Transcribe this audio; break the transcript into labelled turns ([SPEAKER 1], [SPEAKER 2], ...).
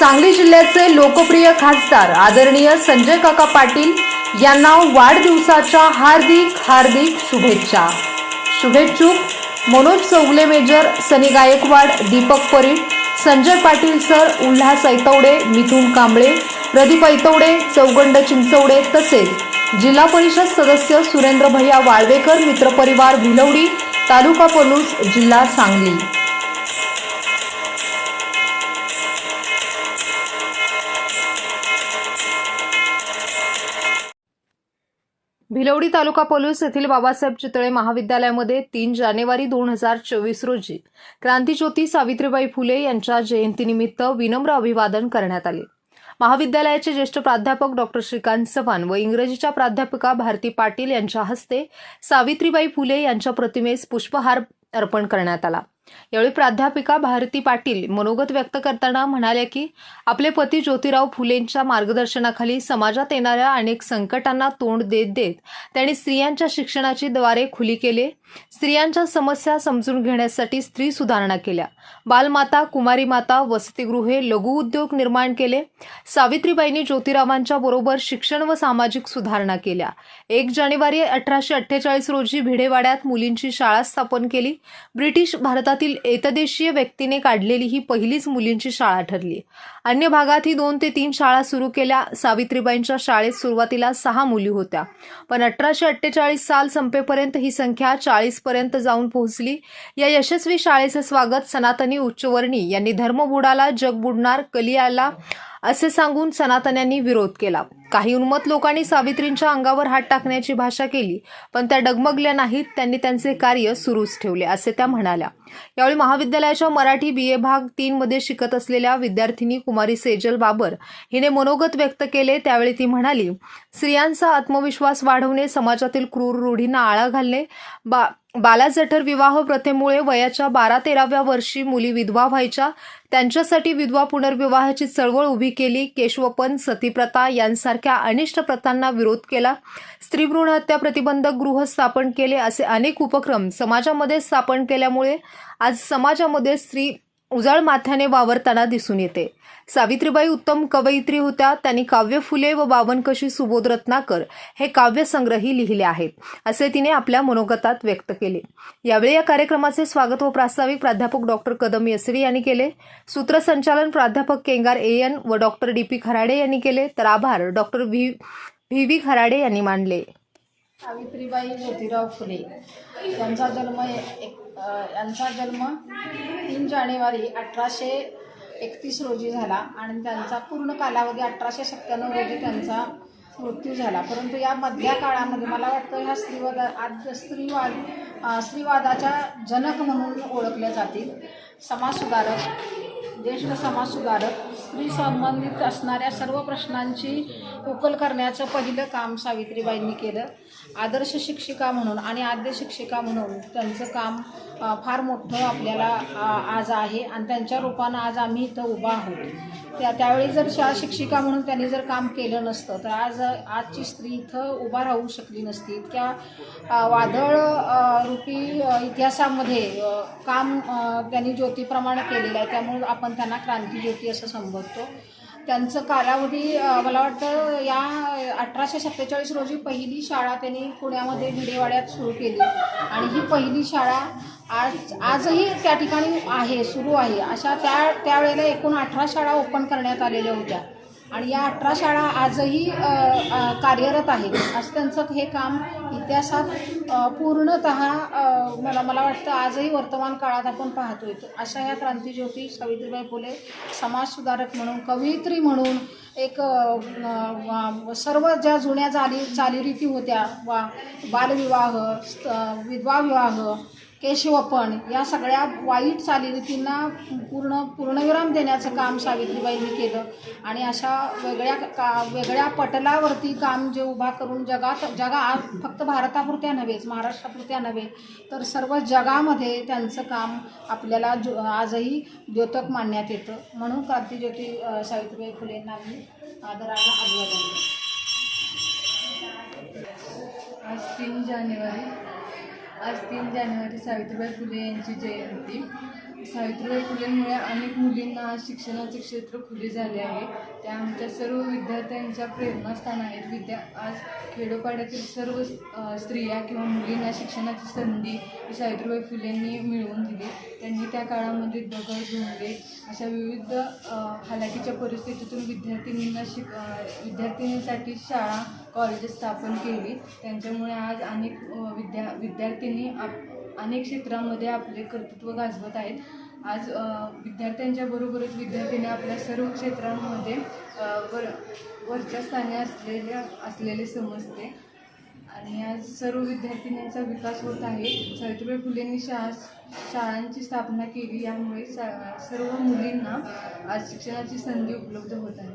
[SPEAKER 1] सांगली जिल्ह्याचे लोकप्रिय खासदार आदरणीय संजय काका पाटील यांना वाढदिवसाच्या हार्दिक हार्दिक शुभेच्छा. शुभेच्छुक मनोज चौगले मेजर सनी गायकवाड दीपक परीट संजय पाटील सर उल्हास ऐतवडे मिथुन कांबळे प्रदीप ऐतवडे चौगंड चिंचवडे तसेच जिल्हा परिषद सदस्य सुरेंद्र भैया वाळवेकर मित्रपरिवार भिलवडी तालुका पलूस जिल्हा सांगली. भिलवडी तालुका पोलीस येथील बाबासाहेब चितळे महाविद्यालयामध्ये तीन जानेवारी दोन हजार चोवीस रोजी क्रांतीज्योती सावित्रीबाई फुले यांच्या जयंतीनिमित्त विनम्र अभिवादन करण्यात आले. महाविद्यालयाचे ज्येष्ठ प्राध्यापक डॉक्टर श्रीकांत चव्हाण व इंग्रजीच्या प्राध्यापिका भारती पाटील यांच्या हस्ते सावित्रीबाई फुले यांच्या प्रतिमेस पुष्पहार अर्पण करण्यात आला. यावेळी प्राध्यापिका भारती पाटील मनोगत व्यक्त करताना म्हणाल्या की आपले पती ज्योतिराव फुलेंच्या मार्गदर्शनाखाली समाजात येणाऱ्या अनेक संकटांना तोंड देत देत त्यांनी स्त्रियांच्या शिक्षणाची द्वारे खुली केले. स्त्रियांच्या समस्या समजून घेण्यासाठी स्त्री सुधारणा केल्या. बालमाता कुमारी माता वसतिगृहे लघु उद्योग निर्माण केले. सावित्रीबाईंनी ज्योतिरावांच्या बरोबर शिक्षण व सामाजिक सुधारणा केल्या. एक जानेवारी अठराशे अठ्ठेचाळीस रोजी भिडेवाड्यात मुलींची शाळा स्थापन केली. ब्रिटिश भारतात भारतातील एकदेशीय व्यक्तीने काढलेली ही पहिलीच मुलींची शाळा ठरली. अन्य भागात ही दोन ते तीन शाळा सुरू केल्या. सावित्रीबाईंच्या शाळेत सुरुवातीला सहा मुली होत्या. पण अठराशे अठ्ठेचाळीस साल संपेपर्यंत ही संख्या चाळीस पर्यंत जाऊन पोहोचली. या यशस्वी शाळेचं स्वागत सनातनी उच्चवर्णी यांनी धर्मबुडाला जग बुडणार कलियाला असे सांगून सनातन्यांनी विरोध केला. काही उन्मत लोकांनी सावित्रींच्या अंगावर हात टाकण्याची भाषा केली पण त्या डगमगल्या नाहीत त्यांनी त्यांचे कार्य सुरूच ठेवले असे त्या म्हणाल्या. यावेळी महाविद्यालयाच्या मराठी बी ए भाग तीन मध्ये शिकत असलेल्या विद्यार्थिनी कुमारी सेजल बाबर हिने मनोगत व्यक्त केले त्यावेळी ती म्हणाली स्त्रियांचा आत्मविश्वास वाढवणे समाजातील क्रूर रूढींना आळा घालणे बा बालाजठर विवाह प्रथेमुळे वयाच्या बारा तेराव्या वर्षी मुली विधवा व्हायच्या. त्यांच्यासाठी विधवा पुनर्विवाहाची चळवळ उभी केली. केशवपन सतीप्रथा यांसारख्या अनिष्ट प्रथांना विरोध केला. स्त्री भ्रूण हत्या प्रतिबंधक गृह स्थापन केले असे अनेक उपक्रम समाजामध्ये स्थापन केल्यामुळे आज समाजामध्ये स्त्री उजाळ माथ्याने वावरताना दिसून येते. सावित्रीबाई उत्तम कवयित्री होत्या. त्यांनी काव्य फुले व बावनकशी सुबोध रत्नाकर हे काव्यसंग्रही लिहिले आहेत असे तिने आपल्या मनोगतात व्यक्त केले. यावेळी या कार्यक्रमाचे स्वागत व प्रास्ताविक प्राध्यापक डॉक्टर कदम यसरी यांनी केले. सूत्रसंचालन प्राध्यापक केंगार ए. एन. व डॉक्टर डी. पी. खराडे यांनी केले. तर आभार doctor V. V. V. Kharade यांनी मानले.
[SPEAKER 2] सावित्रीबाई ज्योतिराव फुले. यांचा जन्म एक यांचा जन्म तीन जानेवारी अठराशे एकतीस रोजी झाला आणि त्यांचा पूर्ण कालावधी अठराशे सत्त्याण्णव रोजी त्यांचा मृत्यू झाला. परंतु या मधल्या काळामध्ये मला वाटतं ह्या स्त्रीवाद आज स्त्रीवाद स्त्रीवादाच्या जनक म्हणून ओळखल्या जातील. समाजसुधारक ज्येष्ठ समाजसुधारक स्त्री संबंधित असणाऱ्या सर्व प्रश्नांची उकल करण्याचं पहिलं काम सावित्रीबाईंनी केलं. आदर्श शिक्षिका म्हणून आणि आद्य शिक्षिका म्हणून त्यांचं काम फार मोठं आपल्याला आज आहे आणि त्यांच्या रूपानं आज आम्ही इथं उभा आहोत. त्या त्यावेळी जर शा शिक्षिका म्हणून त्यांनी जर काम केलं नसतं तर आज आजची स्त्री इथं उभा राहू शकली नसती. इतक्या वादळ रूपी इतिहासामध्ये काम त्यांनी ज्योतीप्रमाणे केलेलं आहे. त्यामुळे आपण त्यांना क्रांतीज्योती असं होतो. त्यांचं कालावधी मला वाटतं या अठराशे सत्तेचाळीस रोजी पहिली शाळा त्यांनी पुण्यामध्ये भिडेवाड्यात सुरू केली. आणि ही पहिली शाळा आज आजही त्या ठिकाणी आहे सुरू आहे. अशा त्या त्यावेळेला एकूण अठरा शाळा ओपन करण्यात आलेल्या होत्या. आणि या अठरा शाळा आजही कार्यरत आहेत. असं त्यांचं हे काम इतिहासात पूर्णत मला मला वाटतं आजही वर्तमान काळात आपण पाहतोय. तर अशा ह्या क्रांतीज्योती सावित्रीबाई फुले समाजसुधारक म्हणून कवयित्री म्हणून एक सर्व ज्या जुन्या चाली चालीरीती होत्या वा बालविवाह स्त- विधवा विवाह केशवपण या सगळ्या वाईट चालीरीतींना पूर्ण पूर्णविराम देण्याचं काम सावित्रीबाईंनी केलं. आणि अशा वेगळ्या का वेगळ्या पटलावरती काम जे उभा करून जगात जगा फक्त भारतापुरत्या नव्हेच महाराष्ट्रापुरत्या नव्हे तर सर्व जगामध्ये त्यांचं काम आपल्याला जो आजही द्योतक मानण्यात येतं. म्हणून क्रांतीज्योती सावित्रीबाई फुलेंना मी आदराला अभिवादन
[SPEAKER 3] आज तीन जानेवारी आज तीन जानेवारी सावित्रीबाई फुले यांची जयंती. सावित्रीबाई फुलेंमुळे अनेक मुलींना आज शिक्षणाचे क्षेत्र खुले झाले आहे. त्या आमच्या सर्व विद्यार्थ्यांच्या प्रेरणास्थान आहेत. विद्या आज खेडोपाड्यातील सर्व स्त्रिया किंवा मुलींना शिक्षणाची संधी ही सावित्रीबाई फुलेंनी मिळवून दिली. त्यांनी त्या काळामध्ये दगड धोंडे अशा विविध हालाकीच्या परिस्थितीतून विद्यार्थिनींना शिक विद्यार्थिनींसाठी शाळा कॉलेजेस स्थापन केली. त्यांच्यामुळे आज अनेक विद्या विद्यार्थिनी आप अनेक क्षेत्रामध्ये आपले कर्तृत्व गाजवत आहेत. आज विद्यार्थ्यांच्या बरोबरच विद्यार्थ्यांनी आपल्या सर्व क्षेत्रांमध्ये वर वरच्या स्थानी असलेले असलेले समजते. आणि आज सर्व विद्यार्थिनींचा विकास होत आहे. सावित्रीबाई फुलेंनी शाळा शाळांची स्थापना केली. यामुळे सा सर्व मुलींना आज शिक्षणाची संधी उपलब्ध होत आहे.